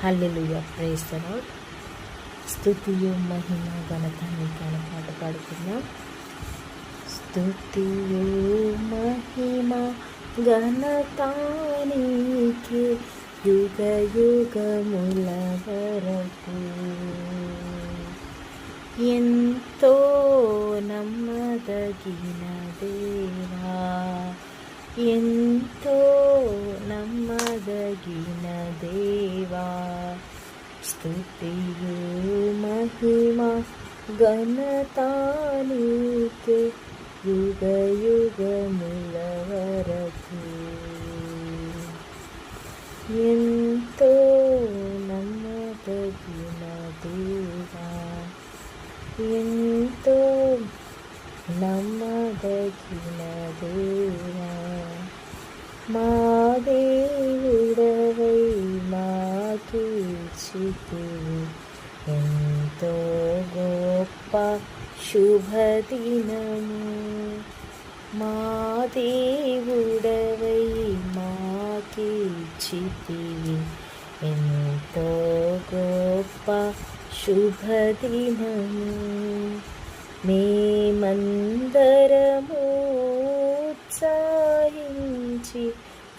Hallelujah ప్రేస్తలో స్థుతియు మహిమ ఘనత నీకు పాట పాడుకుందాం స్థుతియు మహిమ ఘనత నీకే యుగ యుగముల వరకు ఎంతో నమ్మదగిన దేవా ఎంతో ಮದಗಿನ ದೇವಾ ಸ್ತುತಿಯು ಮಹಿಮಾ ಘನತಾನೂಕೆ ಯುಗ ಯುಗ ಮುಲವರಕು ಎಂತೋ ನಮ್ಮದಗಿನ ದೇವಾ ಎಂತೋ ನಮ್ಮದಗಿನ ದೇವಾ ಮಾದೇ మాకీర్చితివి ఎంతో గొప్ప శుభదినము మా దేవుడవై మాకీర్చితివి ఎంతో గొప్ప శుభదినము మేమందరము ఉత్సాహించి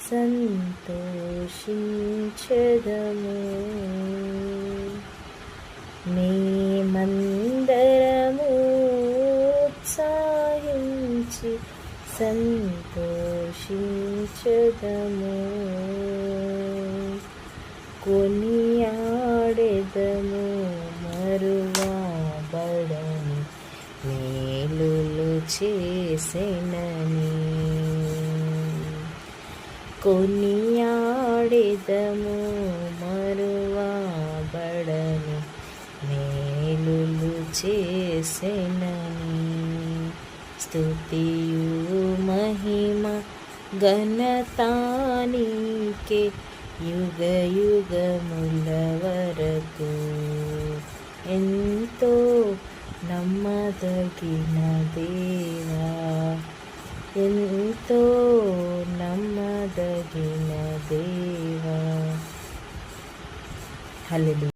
సంతోషించదము మేమందరము ఉత్సాహించి సంతోషించదము. కొనియాడెదము మరువాబడని మేలులు చేసినని. కొనియాడెదము చేసినని స్తుతియు మహిమ ఘనతానికే యుగ యుగముల వరకు ఎంతో నమ్మదగిన దేవా ఎంతో నమ్మదగిన దేవా హల్లెలూయా